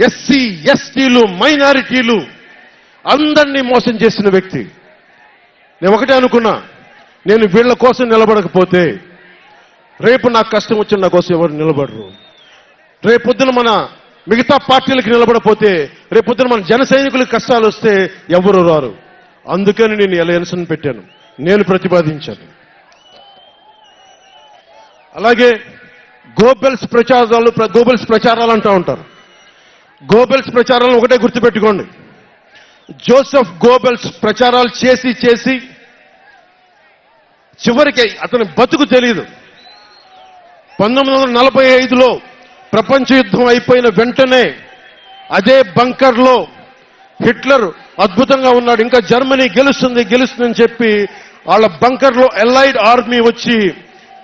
SC ఎస్టీలు మైనారిటీలు అందరినీ మోసం చేసిన వ్యక్తి. నేను ఒకటే అనుకున్నా నేను వీళ్ళ కోసం నిలబడకపోతే రేపు నాకు కష్టం వచ్చిన నా కోసం ఎవరు నిలబడరు. రేపొద్దున మన మిగతా పార్టీలకు నిలబడపోతే రేపొద్దున మన జన సైనికులకు కష్టాలు వస్తే ఎవరు రారు. అందుకని నేను ఎలయన్స్ని పెట్టాను. నేను ప్రతిపాదించాను. అలాగే గోబెల్స్ ప్రచారాలు ప్ర- గోబెల్స్ ప్రచారాలు అంటూ ఉంటారు. గోబెల్స్ ప్రచారాలను ఒకటే గుర్తుపెట్టుకోండి. జోసెఫ్ గోబెల్స్ ప్రచారాలు చేసి చేసి చివరికి అతని బతుకు తెలియదు పంతొమ్మిది వందల నలభై ఐదులో ప్రపంచ యుద్ధం అయిపోయిన వెంటనే అదే బంకర్లో హిట్లర్ అద్భుతంగా ఉన్నాడు. ఇంకా జర్మనీ గెలుస్తుంది గెలుస్తుందని చెప్పి వాళ్ళ బంకర్లో ఎలైడ్ ఆర్మీ వచ్చి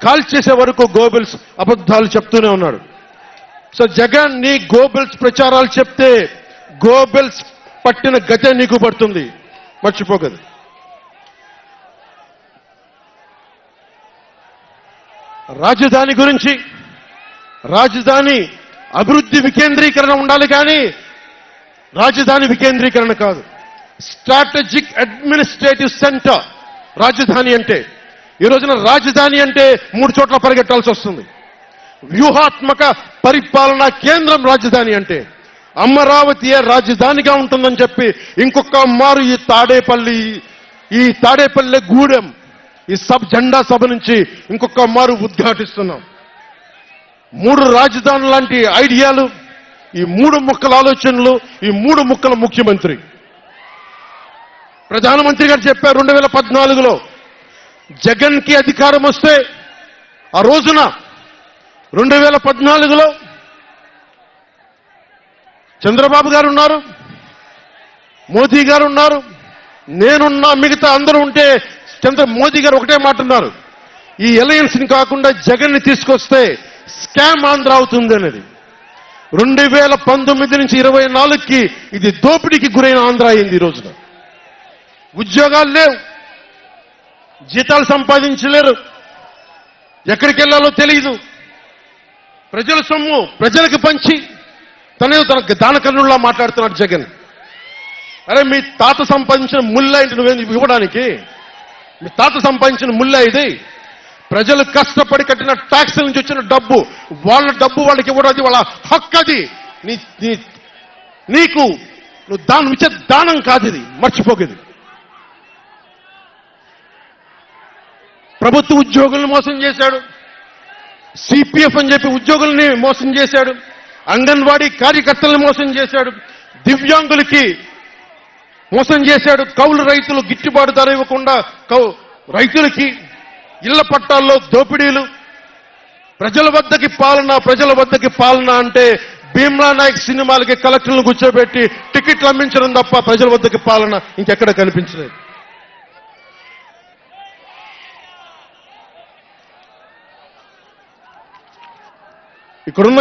కాల్చేసే వరకు గోబెల్స్ అబద్ధాలు చెప్తూనే ఉన్నాడు. సో జగన్ నీ గోబెల్స్ ప్రచారాలు చెప్తే గోబెల్స్ పట్టిన గతే నీకు పడుతుంది. మర్చిపోకదు రాజధాని గురించి రాజధాని అభివృద్ధి వికేంద్రీకరణ ఉండాలి కానీ రాజధాని వికేంద్రీకరణ కాదు. స్ట్రాటజిక్ అడ్మినిస్ట్రేటివ్ సెంటర్ రాజధాని అంటే ఈ రోజున రాజధాని అంటే మూడు చోట్ల పరిగెట్టాల్సి వస్తుంది. వ్యూహాత్మక పరిపాలన కేంద్రం రాజధాని అంటే అమరావతియే రాజధానిగా ఉంటుందని చెప్పి ఇంకొక మారు ఈ తాడేపల్లి ఈ తాడేపల్లి గూడెం ఈ సబ్ జెండా సభ నుంచి ఇంకొక మారు ఉద్ఘాటిస్తున్నాం. మూడు రాజధానులు లాంటి ఐడియాలు ఈ మూడు ముక్కల ఆలోచనలు ఈ మూడు ముక్కల ముఖ్యమంత్రి. ప్రధానమంత్రి గారు చెప్పారు రెండు వేల పద్నాలుగులో జగన్కి అధికారం వస్తే ఆ రోజున రెండు వేల పద్నాలుగులో చంద్రబాబు గారు ఉన్నారు మోదీ గారు ఉన్నారు నేనున్నా మిగతా అందరూ ఉంటే చంద్ర మోదీ గారు ఒకటే మాట ఉన్నారు ఈ ఎలయన్స్ని కాకుండా జగన్ని తీసుకొస్తే స్కామ్ ఆంధ్ర అవుతుంది అనేది. రెండు వేల పంతొమ్మిది నుంచి ఇరవై నాలుగుకి ఇది దోపిడీకి గురైన ఆంధ్ర అయింది ఈ రోజున. ఉద్యోగాలు లేవు జీతాలు సంపాదించలేరు ఎక్కడికి వెళ్ళాలో తెలియదు ప్రజల సొమ్ము ప్రజలకు పంచి తనే తన దానకర్ణుల్లా మాట్లాడుతున్నాడు జగన్. అరే మీ తాత సంపాదించిన ముల్ల ఇంటి నువ్వేం ఇవ్వడానికి? మీ తాత సంపాదించిన ముల్ల ఇది. ప్రజలు కష్టపడి కట్టిన ట్యాక్స్ నుంచి వచ్చిన డబ్బు వాళ్ళ డబ్బు వాళ్ళకి ఇవ్వడం అది వాళ్ళ హక్కు అది. నీ నీ- నీకు నువ్వు దానం ఇచ్చే దానం కాదు ఇది మర్చిపోకేది ప్రభుత్వ ఉద్యోగులను మోసం చేశాడు. సిపిఎఫ్ అని చెప్పి ఉద్యోగుల్ని మోసం చేశాడు. అంగన్వాడీ కార్యకర్తలను మోసం చేశాడు. దివ్యాంగులకి మోసం చేశాడు. కౌలు రైతులు గిట్టుబాటు ధర ఇవ్వకుండా కౌ రైతులకి ఇళ్ళ పట్టాల్లో దోపిడీలు. ప్రజల వద్దకి పాలన ప్రజల వద్దకి పాలన అంటే భీమ్లా నాయక్ సినిమాలకి కలెక్టర్లను కూర్చోబెట్టి టికెట్లు అమ్మించడం తప్ప ప్రజల వద్దకి పాలన ఇంకెక్కడ కనిపించలేదు. Y con